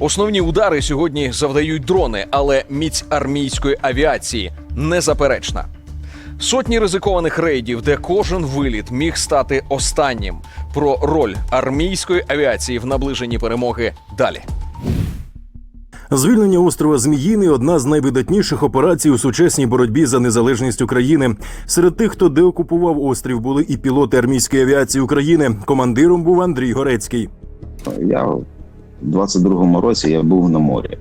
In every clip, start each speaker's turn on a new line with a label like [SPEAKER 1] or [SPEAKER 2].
[SPEAKER 1] Основні удари сьогодні завдають дрони, але міць армійської авіації незаперечна. Сотні ризикованих рейдів, де кожен виліт міг стати останнім. Про роль армійської авіації в наближенні перемоги далі.
[SPEAKER 2] Звільнення острова Зміїни одна з найвидатніших операцій у сучасній боротьбі за незалежність України. Серед тих, хто деокупував острів, були і пілоти армійської авіації України. Командиром був Андрій Горецький.
[SPEAKER 3] Я 22-му році я був на морі.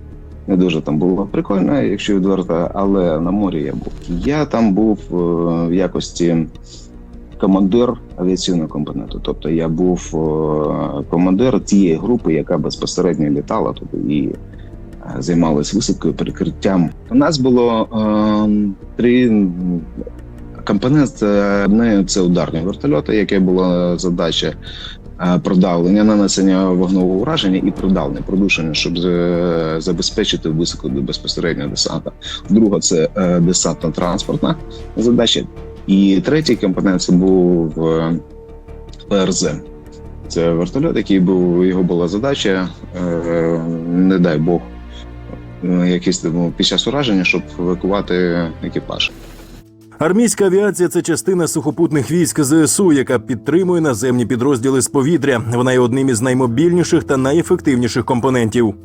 [SPEAKER 3] Не дуже там було прикольно, якщо відверто, але на морі я був. Я там був е, в якості командир авіаційного компоненту. Тобто я був е, командир тієї групи, яка безпосередньо літала туди і е, займалась висадкою, перекриттям. У нас було е, три компоненти. Одне це ударні вертольоти, яке була задача продавлення, нанесення вогневого ураження і продавлення, продушення, щоб е, забезпечити високу безпосередньо десанта. Друга це е, десантно-транспортна задача. І третій компонент це був е, ПРЗ. Це вертольот, який був його була задача, е, не дай Бог, е, якийсь під час ураження, щоб евакувати екіпаж.
[SPEAKER 2] Армійська авіація це частина сухопутних військ ЗСУ, яка підтримує наземні підрозділи з повітря. Вона є одним із наймобільніших та найефективніших компонентів.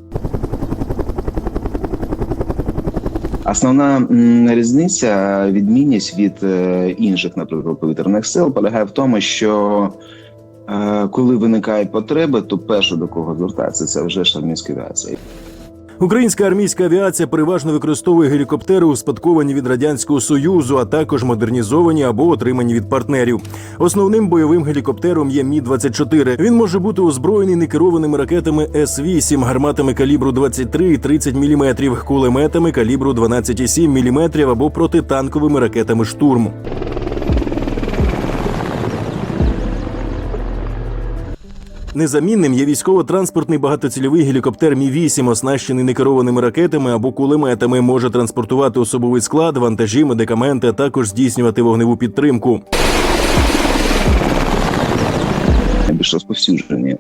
[SPEAKER 3] Основна різниця, відмінність від е, інших, наприклад, повітряних сил, полягає в тому, що е, коли виникають потреби, то перше до кого звертається, це вже ж армійська авіація.
[SPEAKER 2] Українська армійська авіація переважно використовує гелікоптери, успадковані від радянського союзу, а також модернізовані або отримані від партнерів. Основним бойовим гелікоптером є Мі 24 Він може бути озброєний некерованими ракетами С-8, гарматами калібру 23 і 30 мм, кулеметами калібру 12,7 мм або протитанковими ракетами штурм. Незамінним є військово-транспортний багатоцільовий гелікоптер Мі 8 оснащений некерованими ракетами або кулеметами. Може транспортувати особовий склад, вантажі, медикаменти, а також здійснювати вогневу підтримку.
[SPEAKER 3] найбільш розповсюджені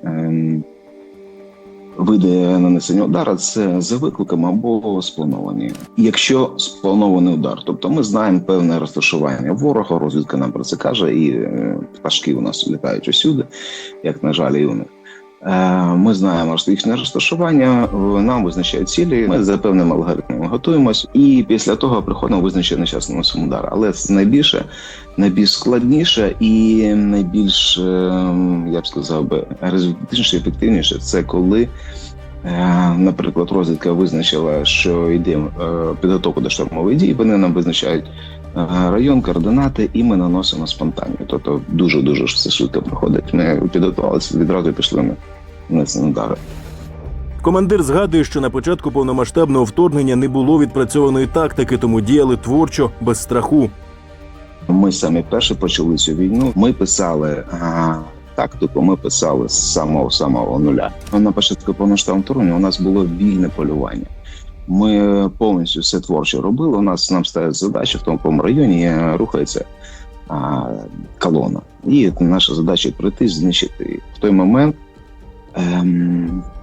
[SPEAKER 3] види нанесення удара це за викликом або сплановані. Якщо спланований удар, тобто ми знаємо певне розташування ворога, розвідка нам про це каже, і е, пташки у нас літають усюди, як на жаль, і у них. Е, Ми знаємо їхнє розташування, е, нам визначають цілі. Ми за певним алгоритмом готуємось, і після того приходимо визначений час удар. Але це найбільше, найбільш складніше і найбільш, е, я б сказав би, результативніше, ефективніше це коли. Наприклад, розвідка визначила, що йде підготовка до штурмових дій. Вони нам визначають район, координати, і ми наносимо спонтанні. Тобто дуже дуже все швидко проходить. Ми підготувалися відразу пішли на нанесені удари.
[SPEAKER 2] Командир згадує, що на початку повномасштабного вторгнення не було відпрацьованої тактики, тому діяли творчо без страху.
[SPEAKER 3] Ми самі перші почали цю війну. Ми писали а, тактику. Ми писали з самого самого нуля. На початку повноштабного вторгнення у нас було вільне полювання. Ми повністю все творчо робили. У нас нам ставить задача в тому районі е, рухається а, колона. І наша задача прийти, знищити її. В той момент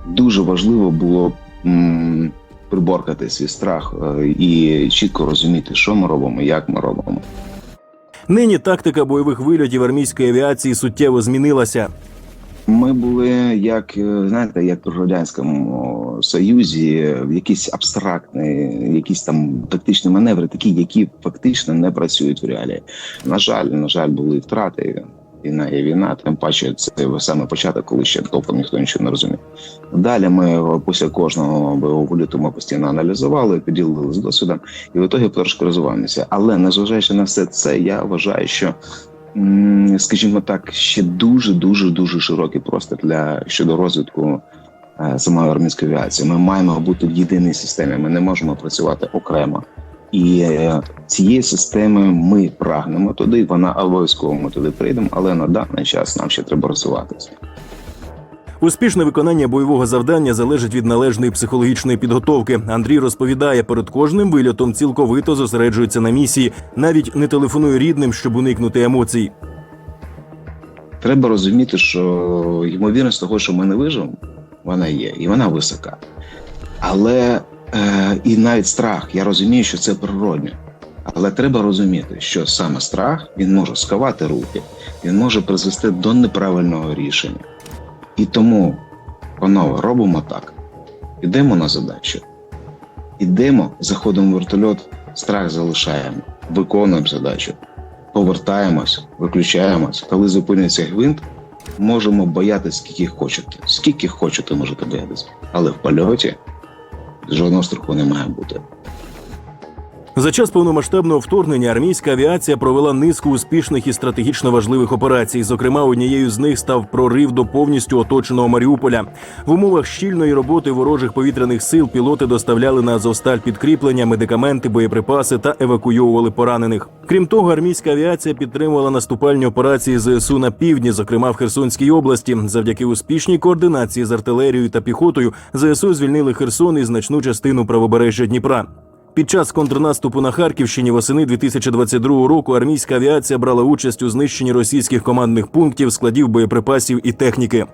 [SPEAKER 3] дуже важливо було м, приборкати свій страх е, і чітко розуміти, що ми робимо, як ми робимо.
[SPEAKER 2] Нині тактика бойових вильотів армійської авіації суттєво змінилася.
[SPEAKER 3] Ми були як е, знаєте, як в радянському союзі, в якісь абстрактні, якісь там тактичні маневри, такі, які фактично не працюють в реалії. На жаль, на жаль, були втрати. Війна є війна, тим паче це саме початок, коли ще толком ніхто нічого не розумів. Далі ми після кожного бойового виліту ми постійно аналізували, поділили з досвідом, і в ітогі трошки розвиваємося. Але незважаючи на все це, я вважаю, що скажімо так, ще дуже дуже дуже широкий простір для щодо розвитку е, самої армійської авіації. Ми маємо бути в єдиній системі. Ми не можемо працювати окремо. І е, цієї системи ми прагнемо туди. Вона обов'язково ми туди прийдемо, але на даний час нам ще треба розвиватися.
[SPEAKER 2] Успішне виконання бойового завдання залежить від належної психологічної підготовки. Андрій розповідає, перед кожним вильотом цілковито зосереджується на місії, навіть не телефонує рідним, щоб уникнути емоцій.
[SPEAKER 3] Треба розуміти, що ймовірність того, що ми не виживемо, вона є, і вона висока. Але і навіть страх, я розумію, що це природньо. Але треба розуміти, що саме страх він може сковати руки, він може призвести до неправильного рішення. І тому, панове, робимо так: ідемо на задачу, ідемо, заходимо в вертольот, страх залишаємо, виконуємо задачу, повертаємось, виключаємось. Коли зупиниться гвинт, можемо боятися скільки хочете. Скільки хочете, можете боятися. Але в польоті жодного страху не має бути.
[SPEAKER 2] За час повномасштабного вторгнення армійська авіація провела низку успішних і стратегічно важливих операцій. Зокрема, однією з них став прорив до повністю оточеного Маріуполя. В умовах щільної роботи ворожих повітряних сил пілоти доставляли на Азовсталь підкріплення, медикаменти, боєприпаси та евакуйовували поранених. Крім того, армійська авіація підтримувала наступальні операції ЗСУ на півдні, зокрема в Херсонській області. Завдяки успішній координації з артилерією та піхотою ЗСУ звільнили Херсон і значну частину правобережжя Дніпра. Під час контрнаступу на Харківщині восени 2022 року армійська авіація брала участь у знищенні російських командних пунктів, складів боєприпасів і техніки.